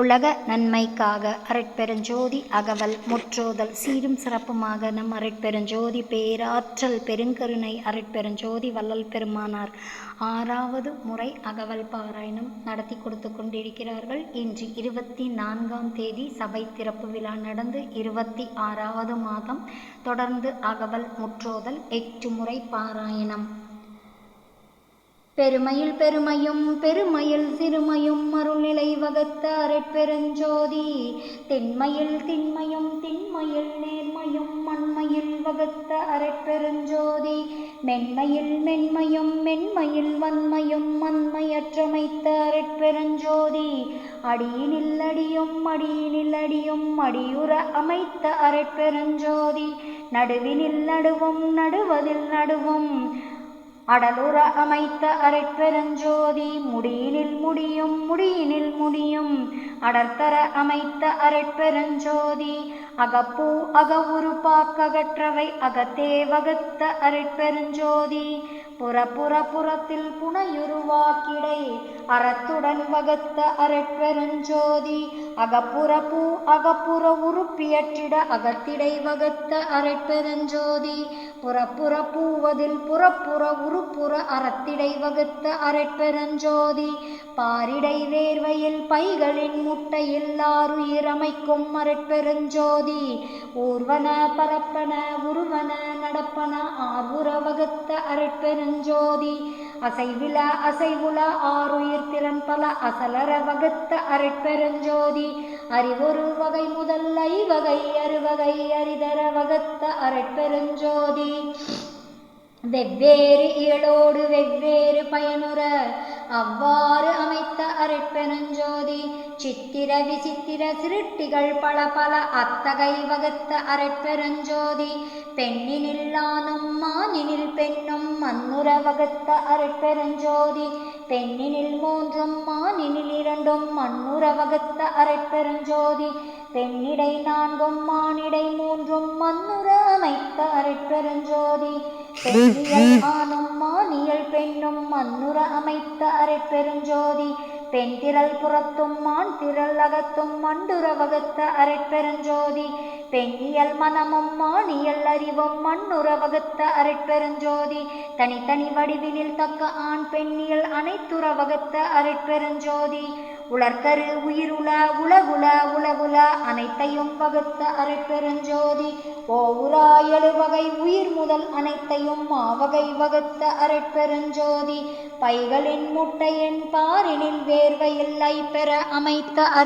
உலக நன்மைக்காக அரட்பெருஞ்சோதி அகவல் முற்றோதல் சீரும் சிறப்புமாக நம் அரட்பெருஞ்சோதி பேராற்றல் பெருங்கருணை அரட்பெருஞ்சோதி வள்ளல் பெருமானார். ஆறாவது முறை அகவல் பாராயணம் நடத்தி கொடுத்து கொண்டிருக்கிறார்கள். இன்று இருபத்தி நான்காம் தேதி சபை திறப்பு விழா நடந்து இருபத்தி ஆறாவது மாதம் தொடர்ந்து அகவல் முற்றோதல் எட்டு முறை பாராயணம். பெருமையில் பெருமையும் பெருமையில் சிறுமையும் அருள்நிலை வகுத்த பெருஞ்சோதி திண்மையில் திண்மையும் திண்மையில் நேர்மையும் மண்மையில் வகுத்த அருட்பெருஞ்சோதி. மென்மையில் மென்மையும் மென்மையில் வன்மையும் மன்மையற்றமைத்த அருட்பெருஞ்சோதி. அடியினில் அடியும் அடியினில் அடியும் அடியுற அமைத்த அருட்பெருஞ்சோதி. நடுவினில் நடுவும் நடுவதில் நடுவும் அடலுற அமைத்த அரட்பெருஞ்சோதி முடியினில் முடியும் முடியினில் முடியும். அடர்த்தர அமைத்த அரட்பெருஞ்சோதி அகப்பூ அகவுரு பாக்ககற்றவை அகத்தே வகுத்த அரட்பெருஞ்சோதி புறப்புற புறத்தில் புனையுருவாக்கிடை. அறத்துடன் வகத்த அரட்பெருஞ்சோதி அகப்புற பூ அகப்புற உருப்பியற்றிட அகத்திடை வகத்த அரட்பெருஞ்சோதி புறப்புற பூவதில் புறப்புற உருப்புற அறத்திடை வகுத்த அரட்பெருஞ்சோதி பாரிடை வேர்வையில் பைகளின் முட்டையில் ஆறுயிரமைக்கும் அரட்பெருஞ்சோதி ஊர்வன பரப்பன உருவ நடப்பன ஆர்வுற வகுத்த அரைப்பெருஞ்சோதி அசைவில அசைவுல ஆறுயிர் திறன் பல அசலர வகுத்த அரைப்பெருஞ்சோதி அறிவொரு வகை முதல் ஐவகை அறுவகை அரிதர வகுத்த அரைப்பெருஞ்சோதி வெவ்வேறு இயலோடு வெவ்வேறு பயனுற அவ்வாறு அமைத்த அரைப்பெருஞ்சோதி சித்திர விசித்திர சிருட்டிகள் பல பல அத்தகை வகுத்த அரைப்பெருஞ்சோதி பெண்ணினில்லானும் மானினில் பெண்ணும் மன்னுற வகுத்த அரைப்பெருஞ்சோதி பெண்ணினில் மூன்றும் மானினில் இரண்டும் மன்னுற வகுத்த அரைப்பெருஞ்சோதி பெண்ணிடை நான்கும் மானிடை மூன்றும் மன்னுற அமைத்த அரைப்பெருஞ்சோதி. பெண்ணியல் ஆணும் மானியல் பெண்ணும் மண்ணுற அமைத்த அரைப்பெருஞ்சோதி. பெண் திரள் புறத்தும் மான் திரள் அகத்தும் மண்டுற வகுத்த அரைப்பெருஞ்சோதி. பெண்ணியல் மனமும் மானியல் அறிவும் மண்ணுற வகுத்த அரைப்பெருஞ்சோதி. தனித்தனி வடிவினில் தக்க ஆண் பெண்ணியல் அனைத்துற வகுத்த அரைப்பெருஞ்சோதி. உலர்கரு உயிருள உலகுல உலகுல அனைத்தையும் வகுத்த அரைப்பெருஞ்சோதி ஓவுரா எழுவகை உயிர் முதல் அனைத்தையும் மாவகை வகுத்த அரைப்பெருஞ்சோதி பைகளின் முட்டையின் பாரினில் வேர்வையில்லை பெற அமைத்த அரு